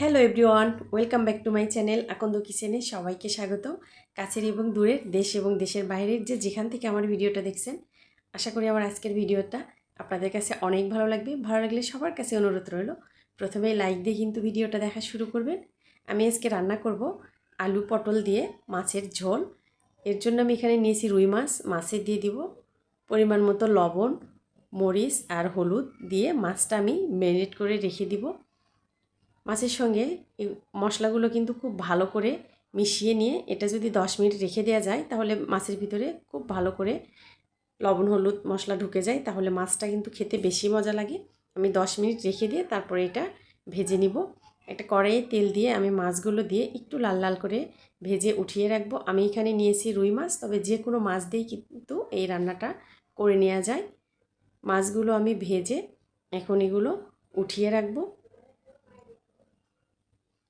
Hello everyone welcome back to my channel Akanda কিচেনে সবাইকে স্বাগত কাছের এবং দূরের, দেশ এবং দেশের বাইরের যে যেখান থেকে আমার ভিডিওটা দেখছেন, আশা করি আমার আজকের ভিডিওটা আপনাদের কাছে অনেক ভালো লাগবে। ভালো লাগলে সবার কাছে অনুরোধ রইল, প্রথমে লাইক দিয়ে কিন্তু ভিডিওটা দেখা শুরু করবেন। আমি আজকে রান্না করব আলু পটল দিয়ে মাছের ঝোল। এর জন্য আমি এখানে নিয়েছি রুই মাছ, মাছে দিয়ে দিব পরিমাণ মতো লবণ, মরিচ আর হলুদ দিয়ে মাছটা আমি ম্যারিনেট করে রেখে দিব। মাছের সঙ্গে এই মশলাগুলো কিন্তু খুব ভালো করে মিশিয়ে নিয়ে এটা যদি দশ মিনিট রেখে দেওয়া যায়, তাহলে মাছের ভিতরে খুব ভালো করে লবণ, হলুদ মশলা ঢুকে যায়। তাহলে মাছটা কিন্তু খেতে বেশি মজা লাগে। আমি দশ মিনিট রেখে দিয়ে তারপরে এটা ভেজে নিব। একটা কড়াইয়ে তেল দিয়ে আমি মাছগুলো দিয়ে একটু লাল লাল করে ভেজে উঠিয়ে রাখব। আমি এখানে নিয়েছি রুই মাছ, তবে যে কোনো মাছ দিয়েই কিন্তু এই রান্নাটা করে নেওয়া যায়। মাছগুলো আমি ভেজে এখন এগুলো উঠিয়ে রাখব।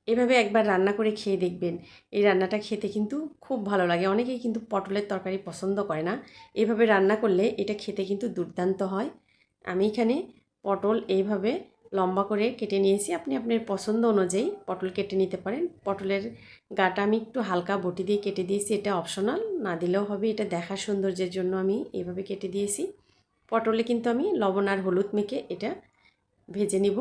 এভাবে একবার রান্না করে খেয়ে দেখবেন। এই রান্নাটা খেতে কিন্তু খুব ভালো লাগে। অনেকেই কিন্তু পটলের তরকারি পছন্দ করে না। এভাবে রান্না করলে এটা খেতে কিন্তু দুর্দান্ত হয়। আমি এখানে পটল এইভাবে লম্বা করে কেটে নিয়েছি। আপনি আপনার পছন্দ অনুযায়ী পটল কেটে নিতে পারেন। পটলের গাটা আমি একটু হালকা বটি দিয়ে কেটে দিয়েছি। এটা অপশনাল, না দিলেও হবে। এটা দেখা সৌন্দর্যের জন্য আমি এইভাবে কেটে দিয়েছি। পটলে কিন্তু আমি লবণ আর হলুদ মেখে এটা ভেজে নিব।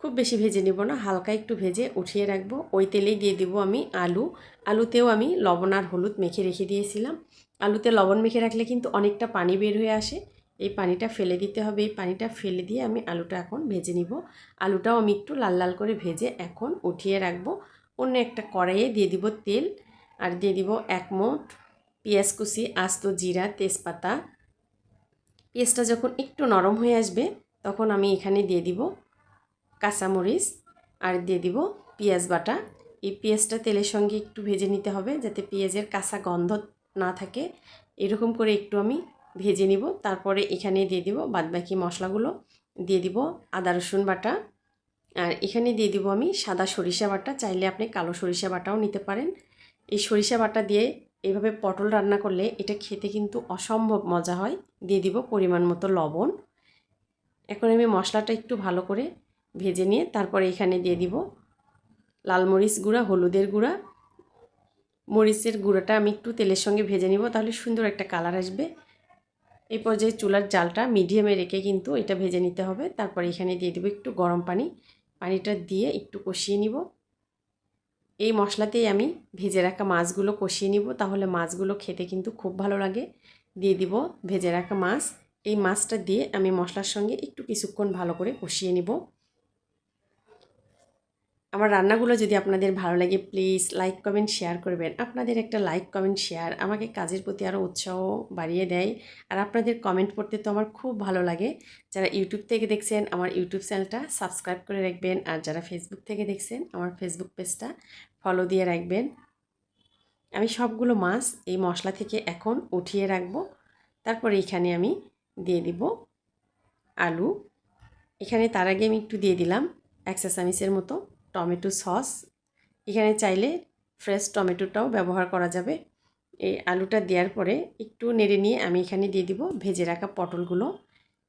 খুব বেশি ভেজে নেব না, হালকা একটু ভেজে উঠিয়ে রাখব। ওই তেলেই দিয়ে দিব আমি আলু। আলুতেও আমি লবণ আর হলুদ মেখে রেখে দিয়েছিলাম। আলুতে লবণ মেখে রাখলে কিন্তু অনেকটা পানি বের হয়ে আসে। এই পানিটা ফেলে দিতে হবে। এই পানিটা ফেলে দিয়ে আমি আলুটা এখন ভেজে নিব। আলুটাও আমি একটু লাল লাল করে ভেজে এখন উঠিয়ে রাখব। অন্য একটা কড়াইয়ে দিয়ে দিব তেল আর দিয়ে দিব এক মোট পেঁয়াজ কুচি, আস্ত জিরা, তেজপাতা। পেঁয়াজটা যখন একটু নরম হয়ে আসবে, তখন আমি এখানে দিয়ে দিব কাঁচামরিচ আর দিয়ে দিব পেঁয়াজ বাটা। এই পেঁয়াজটা তেলের সঙ্গে একটু ভেজে নিতে হবে যাতে পেঁয়াজের কাঁচা গন্ধ না থাকে। এরকম করে একটু আমি ভেজে নিব। তারপরে এখানে দিয়ে দিব বাদবাকি মশলাগুলো। দিয়ে দিব আদা, রসুন বাটা। আর এখানে দিয়ে দিব আমি সাদা সরিষা বাটা। চাইলে আপনি কালো সরিষা বাটাও নিতে পারেন। এই সরিষা বাটা দিয়ে এভাবে পটল রান্না করলে এটা খেতে কিন্তু অসম্ভব মজা হয়। দিয়ে দিব পরিমাণ মতো লবণ। এখন আমি মশলাটা একটু ভালো করে ভেজে নিয়ে তারপরে এখানে দিয়ে দিব লাল মরিচ গুঁড়া, হলুদের গুঁড়া। মরিচের গুঁড়োটা আমি একটু তেলের সঙ্গে ভেজে নিব, তাহলে সুন্দর একটা কালার আসবে। এই পর্যায়ে চুলার জালটা মিডিয়ামে রেখে কিন্তু এটা ভেজে নিতে হবে। তারপরে এখানে দিয়ে দেবো একটু গরম পানি। পানিটা দিয়ে একটু কষিয়ে নিব। এই মশলাতেই আমি ভেজে রাখা মাছগুলো কষিয়ে নিব, তাহলে মাছগুলো খেতে কিন্তু খুব ভালো লাগে। দিয়ে দিব ভেজে রাখা মাছ। এই মাছটা দিয়ে আমি মশলার সঙ্গে একটু কিছুক্ষণ ভালো করে কষিয়ে নিব। আমার রান্নাগুলো যদি আপনাদের ভালো লাগে প্লিজ লাইক কমেন্ট শেয়ার করবেন। আপনাদের একটা লাইক কমেন্ট শেয়ার আমাকে কাজের প্রতি আরও উৎসাহ বাড়িয়ে দেয়। আর আপনাদের কমেন্ট পড়তে তো আমার খুব ভালো লাগে। যারা ইউটিউব থেকে দেখছেন, আমার ইউটিউব চ্যানেলটা সাবস্ক্রাইব করে রাখবেন। আর যারা ফেসবুক থেকে দেখছেন, আমার ফেসবুক পেজটা ফলো দিয়ে রাখবেন। আমি সবগুলো মাছ এই মশলা থেকে এখন উঠিয়ে রাখব। তারপরে এখানে আমি দিয়ে দিব আলু। এখানে তার আগে আমি একটু দিয়ে দিলাম এক মতো। Tomato sauce. এখানে চাইলে ফ্রেশ টমেটোটাও ব্যবহার করা যাবে। এই আলুটা দেওয়ার পরে একটু নেড়ে নিয়ে আমি এখানে দিয়ে দিব ভেজে রাখা পটলগুলো।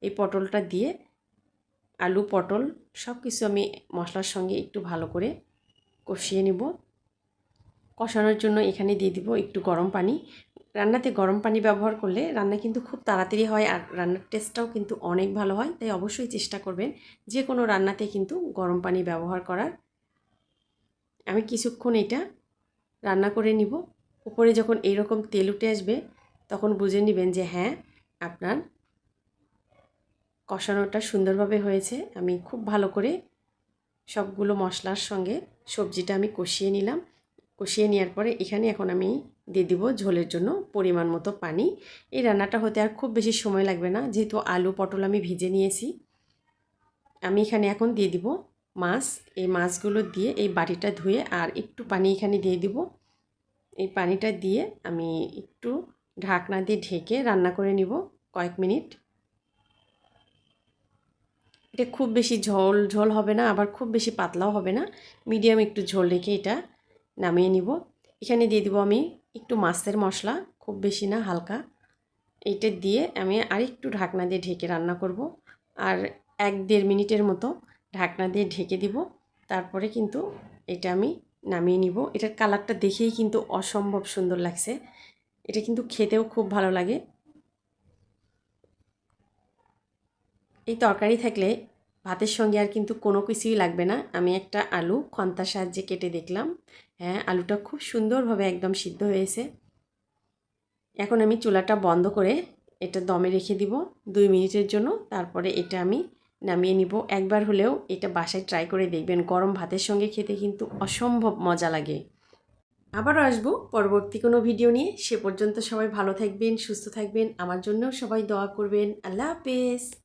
এই পটলটা দিয়ে আলু, পটল সব কিছু আমি মশলার সঙ্গে একটু ভালো করে কষিয়ে নেব। কষানোর জন্য এখানে দিয়ে দিব একটু গরম পানি। রান্নাতে গরম পানি ব্যবহার করলে রান্না কিন্তু খুব তাড়াতাড়ি হয় আর রান্নার টেস্টটাও কিন্তু অনেক ভালো হয়। তাই অবশ্যই চেষ্টা করবেন যে কোনো রান্নাতে কিন্তু গরম পানি ব্যবহার করার। আমি কিছুক্ষণ এটা রান্না করে নিব। উপরে যখন এইরকম তেল উঠে আসবে, তখন বুঝে নেবেন যে হ্যাঁ আপনার কষানোটা সুন্দরভাবে হয়েছে। আমি খুব ভালো করে সবগুলো মশলার সঙ্গে সবজিটা আমি কষিয়ে নিলাম। কষিয়ে নেওয়ার পরে এখানে এখন আমি দিয়ে দিব ঝোলের জন্য পরিমাণ মতো পানি। এই রান্নাটা হতে আর খুব বেশি সময় লাগবে না, যেহেতু আলু পটল আমি ভিজে নিয়েছি। আমি এখানে এখন দিয়ে দিব মাছ, এই মাছগুলো দিয়ে এই বাটিটা ধুয়ে আর একটু পানি এখানে দিয়ে দিব। এই পানিটা দিয়ে আমি একটু ঢাকনা দিয়ে ঢেকে রান্না করে নিব কয়েক মিনিট। এটা খুব বেশি ঝোল ঝোল হবে না, আবার খুব বেশি পাতলাও হবে না। মিডিয়াম একটু ঝোল রেখে এটা নামিয়ে নিব। এখানে দিয়ে দিব আমি একটু মাছের মশলা, খুব বেশি না, হালকা। এইটা দিয়ে আমি আরেকটু ঢাকনা দিয়ে ঢেকে রান্না করব। আর এক দেড় মিনিটের মতো ঢাকনা দিয়ে ঢেকে দিব। তারপরে কিন্তু এটা আমি নামিয়ে নিব। এটার কালারটা দেখেই কিন্তু অসম্ভব সুন্দর লাগছে। এটা কিন্তু খেতেও খুব ভালো লাগে। এই তরকারি থাকলে ভাতের সঙ্গে আর কিন্তু কোনো কিছুই লাগবে না। আমি একটা আলু খন্তার সাহায্যে কেটে দেখলাম। হ্যাঁ আলুটা খুব সুন্দরভাবে একদম সিদ্ধ হয়েছে। এখন আমি চুলাটা বন্ধ করে এটা দমে রেখে দিব দুই মিনিটের জন্য। তারপরে এটা আমি নামিয়ে নিব। একবার হলেও এটা বাসায় ট্রাই করে দেখবেন। গরম ভাতের সঙ্গে খেতে কিন্তু অসম্ভব মজা লাগে। আবারও আসব পরবর্তী কোনো ভিডিও নিয়ে। সে পর্যন্ত সবাই ভালো থাকবেন, সুস্থ থাকবেন। আমার জন্যও সবাই দোয়া করবেন। আল্লাহ হাফেজ।